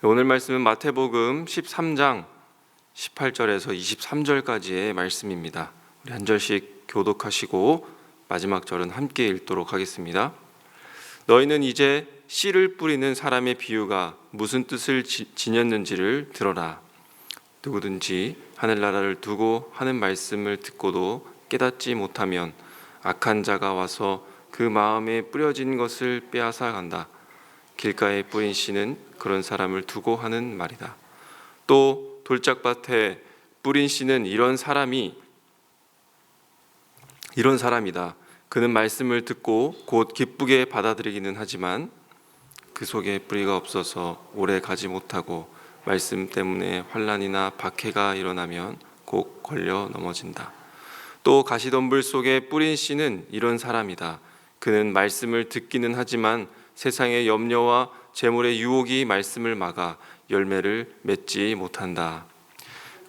오늘 말씀은 마태복음 13장 18절에서 23절까지의 말씀입니다. 우리 한 절씩 교독하시고 마지막 절은 함께 읽도록 하겠습니다. 너희는 이제 씨를 뿌리는 사람의 비유가 무슨 뜻을 지, 지녔는지를 들어라. 누구든지 하늘나라를 두고 하는 말씀을 듣고도 깨닫지 못하면 악한 자가 와서 그 마음에 뿌려진 것을 빼앗아 간다. 길가에 뿌린 씨는 그런 사람을 두고 하는 말이다. 또 돌짝밭에 뿌린 씨는 이런 사람이 이런 사람이다. 그는 말씀을 듣고 곧 기쁘게 받아들이기는 하지만 그 속에 뿌리가 없어서 오래 가지 못하고 말씀 때문에 환란이나 박해가 일어나면 곧 걸려 넘어진다. 또 가시덤불 속에 뿌린 씨는 이런 사람이다. 그는 말씀을 듣기는 하지만 세상의 염려와 재물의 유혹이 말씀을 막아 열매를 맺지 못한다.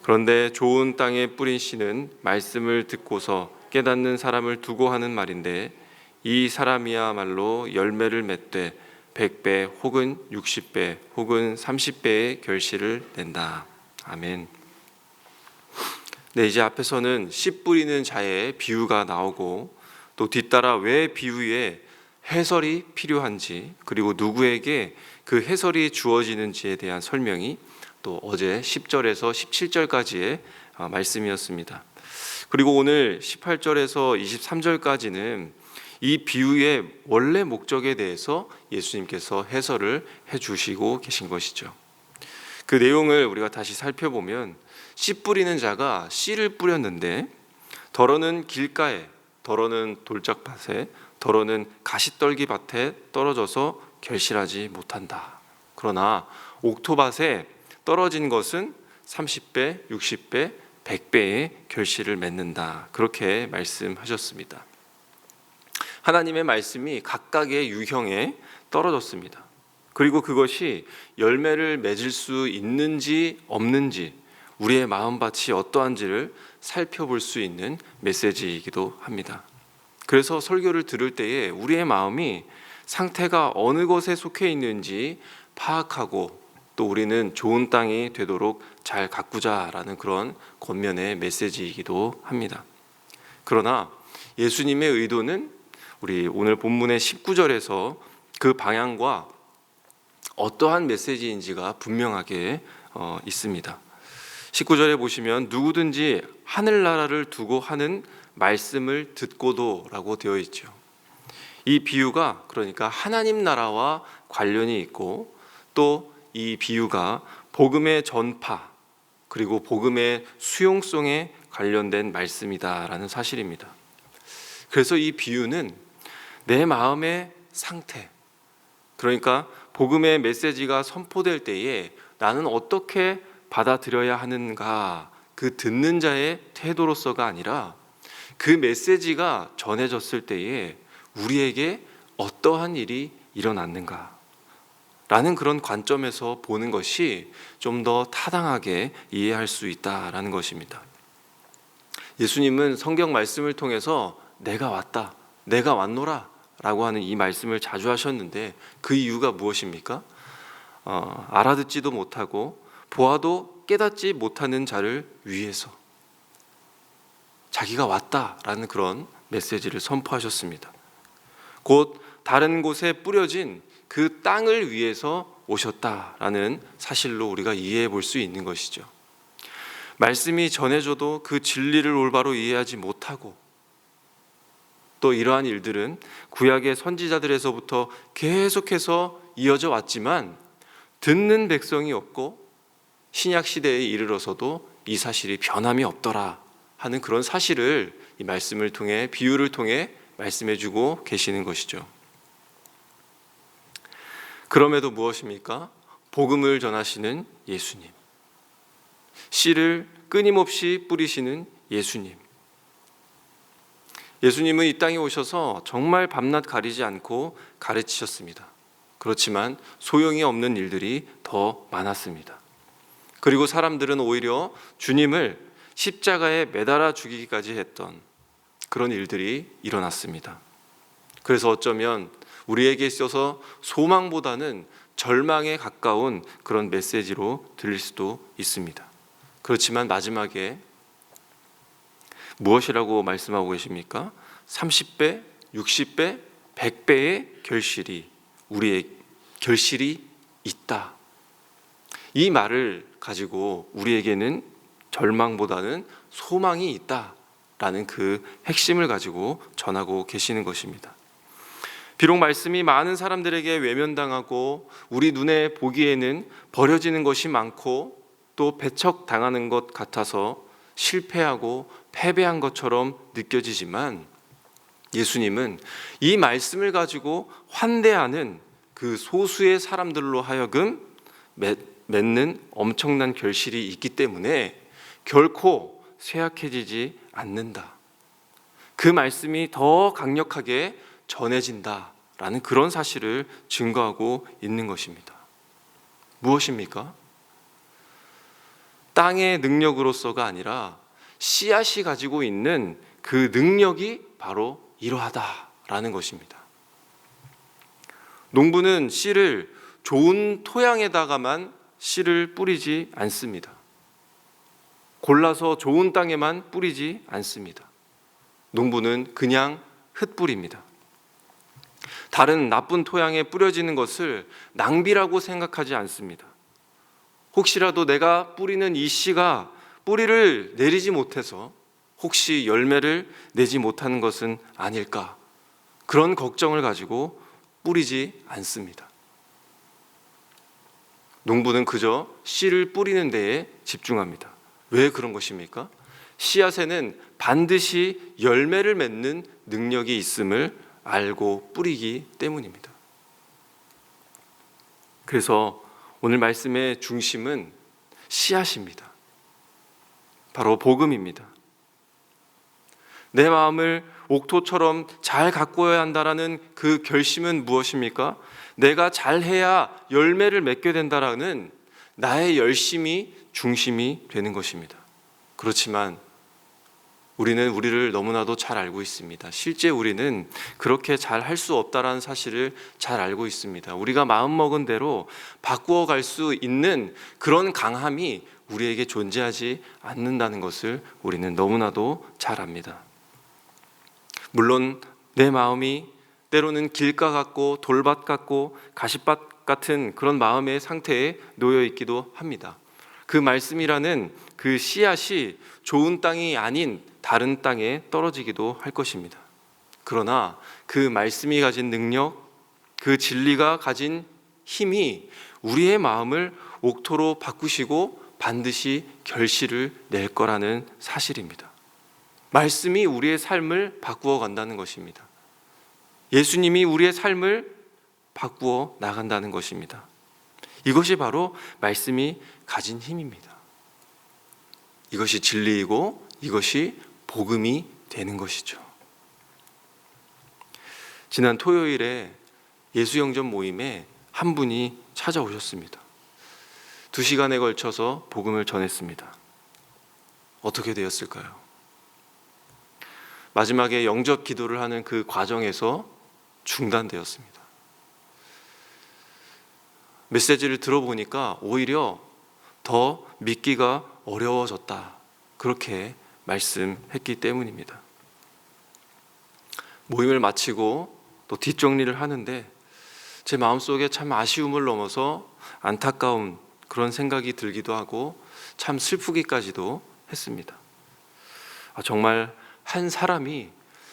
그런데 좋은 땅에 뿌린 씨는 말씀을 듣고서 깨닫는 사람을 두고 하는 말인데 이 사람이야말로 열매를 맺되 100배 혹은 60배 혹은 30배의 결실을 낸다. 아멘. 네, 이제 앞에서는 씨 뿌리는 자의 비유가 나오고 또 뒤따라 왜 비유에 해설이 필요한지 그리고 누구에게 그 해설이 주어지는지에 대한 설명이 또 어제 10절에서 17절까지의 아, 말씀이었습니다. 그리고 오늘 18절에서 23절까지는 이 비유의 원래 목적에 대해서 예수님께서 해설을 해 주시고 계신 것이죠. 그 내용을 우리가 다시 살펴보면 씨 뿌리는 자가 씨를 뿌렸는데 더러는 길가에 더러는 돌짝밭에 더러는 가시떨기 밭에 떨어져서 결실하지 못한다. 그러나 옥토밭에 떨어진 것은 30배, 60배, 100배의 결실을 맺는다. 그렇게 말씀하셨습니다. 하나님의 말씀이 각각의 유형에 떨어졌습니다. 그리고 그것이 열매를 맺을 수 있는지 없는지 우리의 마음밭이 어떠한지를 살펴볼 수 있는 메시지이기도 합니다. 그래서 설교를 들을 때에 우리의 마음이 상태가 어느 것에 속해 있는지 파악하고 또 우리는 좋은 땅이 되도록 잘 가꾸자라는 그런 권면의 메시지이기도 합니다. 그러나 예수님의 의도는 우리 오늘 본문의 19절에서 그 방향과 어떠한 메시지인지가 분명하게 어, 있습니다. 19절에 보시면 누구든지 하늘나라를 두고 하는 말씀을 듣고도라고 되어 있죠. 이 비유가 그러니까 하나님 나라와 관련이 있고 또 이 비유가 복음의 전파 그리고 복음의 수용성에 관련된 말씀이다라는 사실입니다. 그래서 이 비유는 내 마음의 상태 그러니까 복음의 메시지가 선포될 때에 나는 어떻게 받아들여야 하는가 그 듣는 자의 태도로서가 아니라 그 메시지가 전해졌을 때에 우리에게 어떠한 일이 일어났는가 라는 그런 관점에서 보는 것이 좀 더 타당하게 이해할 수 있다라는 것입니다. 예수님은 성경 말씀을 통해서 내가 왔다, 내가 왔노라 라고 하는 이 말씀을 자주 하셨는데 그 이유가 무엇입니까? 어, 알아듣지도 못하고 보아도 깨닫지 못하는 자를 위해서 자기가 왔다라는 그런 메시지를 선포하셨습니다. 곧 다른 곳에 뿌려진 그 땅을 위해서 오셨다라는 사실로 우리가 이해해 볼 수 있는 것이죠. 말씀이 전해져도 그 진리를 올바로 이해하지 못하고 또 이러한 일들은 구약의 선지자들에서부터 계속해서 이어져 왔지만 듣는 백성이 없고 신약 시대에 이르러서도 이 사실이 변함이 없더라 하는 그런 사실을 이 말씀을 통해 비유를 통해 말씀해 주고 계시는 것이죠. 그럼에도 무엇입니까? 복음을 전하시는 예수님. 씨를 끊임없이 뿌리시는 예수님. 예수님은 이 땅에 오셔서 정말 밤낮 가리지 않고 가르치셨습니다. 그렇지만 소용이 없는 일들이 더 많았습니다. 그리고 사람들은 오히려 주님을 십자가에 매달아 죽이기까지 했던 그런 일들이 일어났습니다. 그래서 어쩌면 우리에게 있어서 소망보다는 절망에 가까운 그런 메시지로 들릴 수도 있습니다. 그렇지만 마지막에 무엇이라고 말씀하고 계십니까? 30배, 60배, 100배의 결실이 우리의 결실이 있다. 이 말을 가지고 우리에게는 절망보다는 소망이 있다라는 그 핵심을 가지고 전하고 계시는 것입니다. 비록 말씀이 많은 사람들에게 외면당하고 우리 눈에 보기에는 버려지는 것이 많고 또 배척당하는 것 같아서 실패하고 패배한 것처럼 느껴지지만 예수님은 이 말씀을 가지고 환대하는 그 소수의 사람들로 하여금 맺- 맺는 엄청난 결실이 있기 때문에 결코 쇠약해지지 않는다. 그 말씀이 더 강력하게 전해진다라는 그런 사실을 증거하고 있는 것입니다. 무엇입니까? 땅의 능력으로서가 아니라 씨앗이 가지고 있는 그 능력이 바로 이러하다라는 것입니다. 농부는 씨를 좋은 토양에다가만 씨를 뿌리지 않습니다. 골라서 좋은 땅에만 뿌리지 않습니다. 농부는 그냥 흩뿌립니다. 다른 나쁜 토양에 뿌려지는 것을 낭비라고 생각하지 않습니다. 혹시라도 내가 뿌리는 이 씨가 뿌리를 내리지 못해서 혹시 열매를 내지 못하는 것은 아닐까 그런 걱정을 가지고 뿌리지 않습니다. 농부는 그저 씨를 뿌리는 데에 집중합니다. 왜 그런 것입니까? 씨앗에는 반드시 열매를 맺는 능력이 있음을 알고 뿌리기 때문입니다. 그래서 오늘 말씀의 중심은 씨앗입니다. 바로 복음입니다. 내 마음을 옥토처럼 잘 가꿔야 한다라는 그 결심은 무엇입니까? 내가 잘해야 열매를 맺게 된다라는 나의 열심이 중심이 되는 것입니다. 그렇지만 우리는 우리를 너무나도 잘 알고 있습니다. 실제 우리는 그렇게 잘 할 수 없다라는 사실을 잘 알고 있습니다. 우리가 마음 먹은 대로 바꾸어 갈 수 있는 그런 강함이 우리에게 존재하지 않는다는 것을 우리는 너무나도 잘 압니다. 물론 내 마음이 때로는 길가 같고 돌밭 같고 가시밭 같은 그런 마음의 상태에 놓여 있기도 합니다. 그 말씀이라는 그 씨앗이 좋은 땅이 아닌 다른 땅에 떨어지기도 할 것입니다. 그러나 그 말씀이 가진 능력, 그 진리가 가진 힘이 우리의 마음을 옥토로 바꾸시고 반드시 결실을 낼 거라는 사실입니다. 말씀이 우리의 삶을 바꾸어 간다는 것입니다. 예수님이 우리의 삶을 바꾸어 나간다는 것입니다. 이것이 바로 말씀이 가진 힘입니다. 이것이 진리이고 이것이 복음이 되는 것이죠. 지난 토요일에 예수영전 모임에 한 분이 찾아오셨습니다. 두 시간에 걸쳐서 복음을 전했습니다. 어떻게 되었을까요? 마지막에 영접 기도를 하는 그 과정에서 중단되었습니다. 메시지를 들어보니까 오히려 더 믿기가 어려워졌다. 그렇게 말씀했기 때문입니다. 모임을 마치고 또 뒷정리를 하는데 제 마음속에 참 아쉬움을 넘어서 안타까운 그런 생각이 들기도 하고 참 슬프기까지도 했습니다. 아, 정말 한 사람이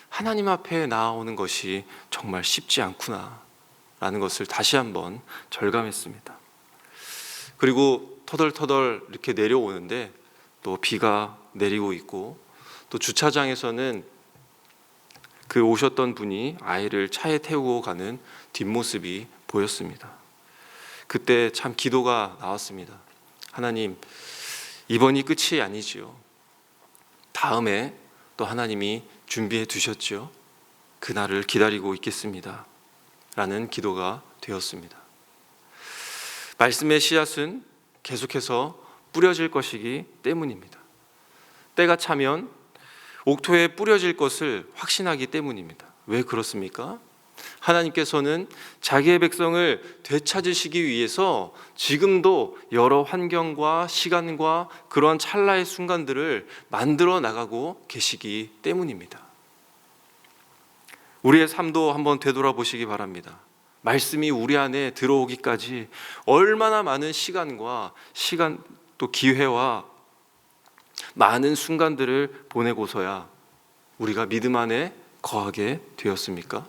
하나님 앞에 나아오는 것이 정말 쉽지 않구나 라는 것을 다시 한번 절감했습니다. 그리고 터덜터덜 이렇게 내려오는데 또 비가 내리고 있고 또 주차장에서는 그 오셨던 분이 아이를 차에 태우고 가는 뒷모습이 보였습니다. 그때 참 기도가 나왔습니다. 하나님, 이번이 끝이 아니지요. 다음에 또 하나님이 준비해 두셨죠. 그날을 기다리고 있겠습니다. 라는 기도가 되었습니다. 말씀의 씨앗은 계속해서 뿌려질 것이기 때문입니다. 때가 차면 옥토에 뿌려질 것을 확신하기 때문입니다. 왜 그렇습니까? 하나님께서는 자기의 백성을 되찾으시기 위해서 지금도 여러 환경과 시간과 그런 찰나의 순간들을 만들어 나가고 계시기 때문입니다. 우리의 삶도 한번 되돌아보시기 바랍니다. 말씀이 우리 안에 들어오기까지 얼마나 많은 시간과 시간 또 기회와 많은 순간들을 보내고서야 우리가 믿음 안에 거하게 되었습니까?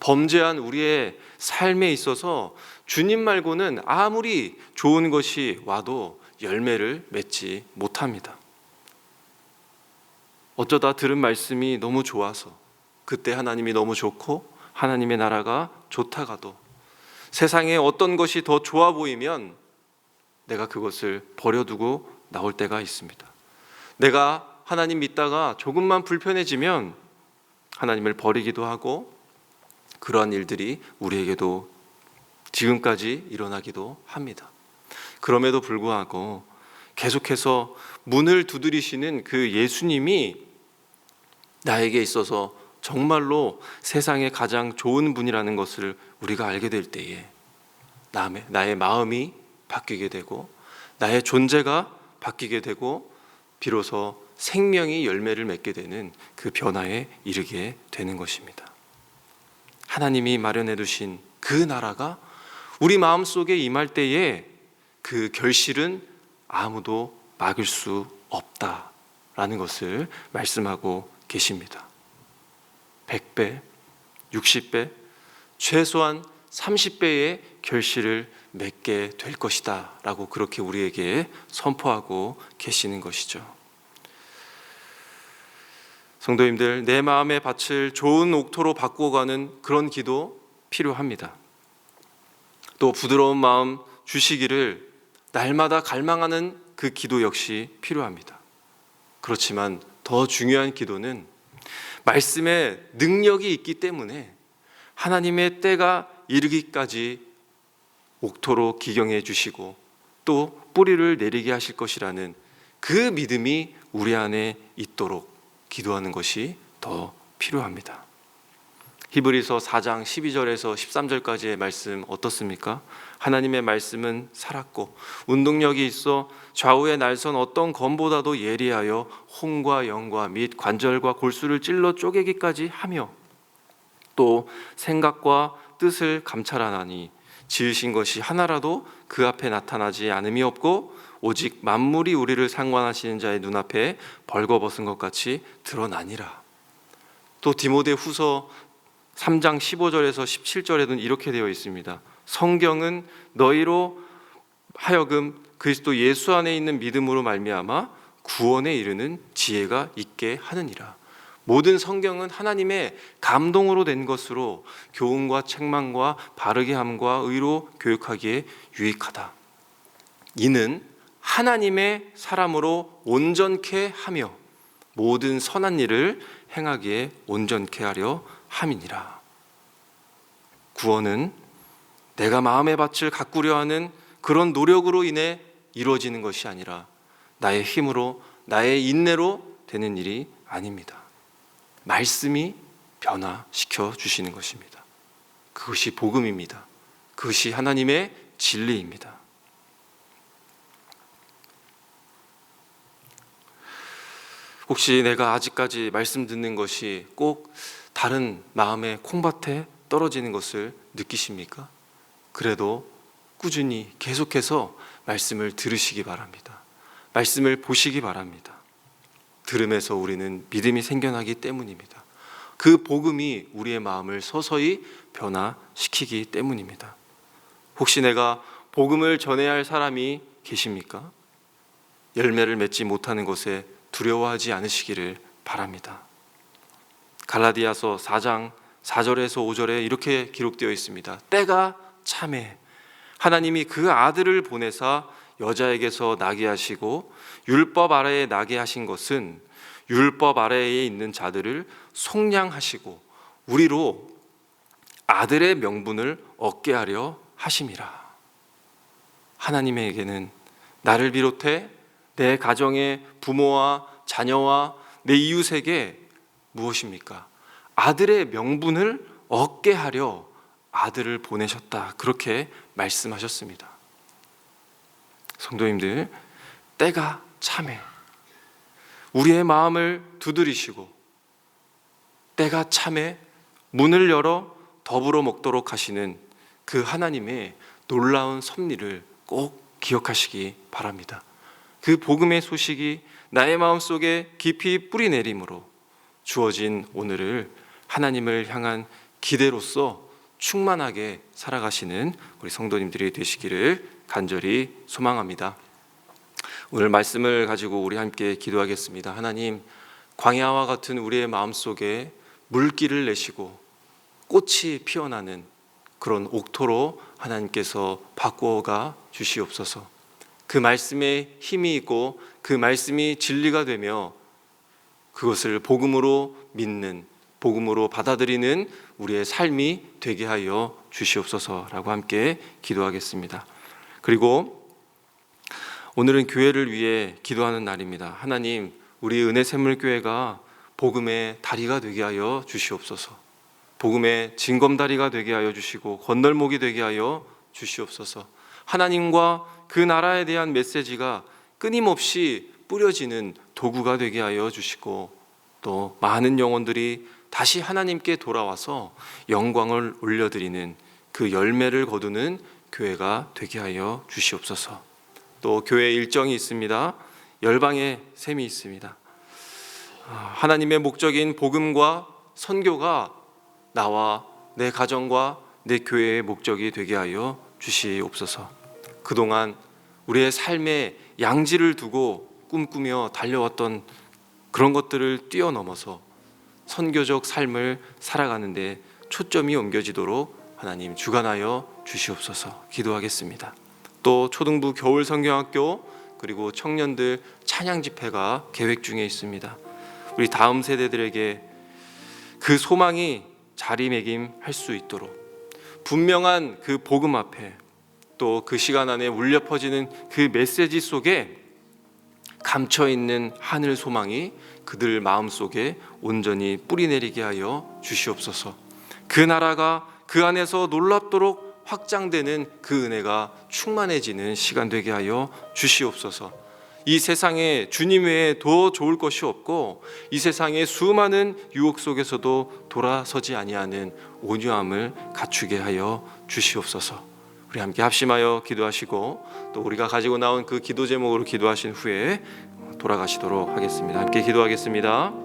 범죄한 우리의 삶에 있어서 주님 말고는 아무리 좋은 것이 와도 열매를 맺지 못합니다. 어쩌다 들은 말씀이 너무 좋아서 그때 하나님이 너무 좋고 하나님의 나라가 좋다가도 세상에 어떤 것이 더 좋아 보이면 내가 그것을 버려두고 나올 때가 있습니다. 내가 하나님 믿다가 조금만 불편해지면 하나님을 버리기도 하고 그러한 일들이 우리에게도 지금까지 일어나기도 합니다. 그럼에도 불구하고 계속해서 문을 두드리시는 그 예수님이 나에게 있어서 정말로 세상에 가장 좋은 분이라는 것을 우리가 알게 될 때에 남의, 나의 마음이 바뀌게 되고 나의 존재가 바뀌게 되고 비로소 생명이 열매를 맺게 되는 그 변화에 이르게 되는 것입니다. 하나님이 마련해 두신 그 나라가 우리 마음 속에 임할 때에 그 결실은 아무도 막을 수 없다라는 것을 말씀하고 계십니다. 100배, 60배, 최소한 30배의 결실을 맺게 될 것이다 라고 그렇게 우리에게 선포하고 계시는 것이죠. 성도님들, 내 마음의 밭을 좋은 옥토로 바꾸어가는 그런 기도 필요합니다. 또 부드러운 마음 주시기를 날마다 갈망하는 그 기도 역시 필요합니다. 그렇지만 더 중요한 기도는 말씀에 능력이 있기 때문에 하나님의 때가 이르기까지 옥토로 기경해 주시고 또 뿌리를 내리게 하실 것이라는 그 믿음이 우리 안에 있도록 기도하는 것이 더 필요합니다. 히브리서 4장 12절에서 13절까지의 말씀 어떻습니까? 하나님의 말씀은 살았고 운동력이 있어 좌우의 날선 어떤 검보다도 예리하여 홍과 영과 및 관절과 골수를 찔러 쪼개기까지 하며 또 생각과 뜻을 감찰하나니 지으신 것이 하나라도 그 앞에 나타나지 않음이 없고 오직 만물이 우리를 상관하시는 자의 눈앞에 벌거벗은 것 같이 드러나니라. 또 디모데 후서 3장 15절에서 17절에는 이렇게 되어 있습니다. 성경은 너희로 하여금 그리스도 예수 안에 있는 믿음으로 말미암아 구원에 이르는 지혜가 있게 하느니라. 모든 성경은 하나님의 감동으로 된 것으로 교훈과 책망과 바르게 함과 의로 교육하기에 유익하다. 이는 하나님의 사람으로 온전케 하며 모든 선한 일을 행하기에 온전케 하려 함이니라. 구원은 내가 마음의 밭을 가꾸려 하는 그런 노력으로 인해 이루어지는 것이 아니라 나의 힘으로 나의 인내로 되는 일이 아닙니다. 말씀이 변화시켜 주시는 것입니다. 그것이 복음입니다. 그것이 하나님의 진리입니다. 혹시 내가 아직까지 말씀 듣는 것이 꼭 다른 마음의 콩밭에 떨어지는 것을 느끼십니까? 그래도 꾸준히 계속해서 말씀을 들으시기 바랍니다. 말씀을 보시기 바랍니다. 들음에서 우리는 믿음이 생겨나기 때문입니다. 그 복음이 우리의 마음을 서서히 변화시키기 때문입니다. 혹시 내가 복음을 전해야 할 사람이 계십니까? 열매를 맺지 못하는 것에 두려워하지 않으시기를 바랍니다. 갈라디아서 4장 4절에서 5절에 이렇게 기록되어 있습니다. 때가 참해 하나님이 그 아들을 보내사 여자에게서 나게 하시고 율법 아래에 나게 하신 것은 율법 아래에 있는 자들을 속량하시고 우리로 아들의 명분을 얻게 하려 하심이라. 하나님에게는 나를 비롯해 내 가정의 부모와 자녀와 내 이웃에게 무엇입니까? 아들의 명분을 얻게 하려 아들을 보내셨다. 그렇게 말씀하셨습니다. 성도님들, 때가 참해. 우리의 마음을 두드리시고 때가 참해 문을 열어 더불어 먹도록 하시는 그 하나님의 놀라운 섭리를 꼭 기억하시기 바랍니다. 그 복음의 소식이 나의 마음속에 깊이 뿌리 내림으로 주어진 오늘을 하나님을 향한 기대로서 충만하게 살아가시는 우리 성도님들이 되시기를 간절히 소망합니다. 오늘 말씀을 가지고 우리 함께 기도하겠습니다. 하나님, 광야와 같은 우리의 마음 속에 물기를 내시고 꽃이 피어나는 그런 옥토로 하나님께서 바꾸어가 주시옵소서. 그 말씀에 힘이 있고 그 말씀이 진리가 되며 그것을 복음으로 믿는 복음으로 받아들이는 우리의 삶이 되게 하여 주시옵소서라고 함께 기도하겠습니다. 그리고 오늘은 교회를 위해 기도하는 날입니다. 하나님, 우리 은혜 샘물 교회가 복음의 다리가 되게 하여 주시옵소서. 복음의 징검다리가 되게 하여 주시고 건널목이 되게 하여 주시옵소서. 하나님과 그 나라에 대한 메시지가 끊임없이 뿌려지는 도구가 되게 하여 주시고 또 많은 영혼들이 다시 하나님께 돌아와서 영광을 올려드리는 그 열매를 거두는 교회가 되게 하여 주시옵소서. 또 교회 일정이 있습니다. 열방의 셈이 있습니다. 아, 하나님의 목적인 복음과 선교가 나와 내 가정과 내 교회의 목적이 되게 하여 주시옵소서. 그동안 우리의 삶에 양지를 두고 꿈꾸며 달려왔던 그런 것들을 뛰어넘어서 선교적 삶을 살아가는데 초점이 옮겨지도록 하나님 주관하여 주시옵소서 기도하겠습니다. 또 초등부 겨울 성경학교 그리고 청년들 찬양 집회가 계획 중에 있습니다. 우리 다음 세대들에게 그 소망이 자리매김할 수 있도록 분명한 그 복음 앞에 또 그 시간 안에 울려 퍼지는 그 메시지 속에 감춰 있는 하늘 소망이 그들 마음 속에 온전히 뿌리 내리게 하여 주시옵소서. 그 나라가 그 안에서 놀랍도록 확장되는 그 은혜가 충만해지는 시간 되게 하여 주시옵소서. 이 세상에 주님 외에 더 좋을 것이 없고 이 세상의 수많은 유혹 속에서도 돌아서지 아니하는 온유함을 갖추게 하여 주시옵소서. 우리 함께 합심하여 기도하시고 또 우리가 가지고 나온 그 기도 제목으로 기도하신 후에 돌아가시도록 하겠습니다. 함께 기도하겠습니다.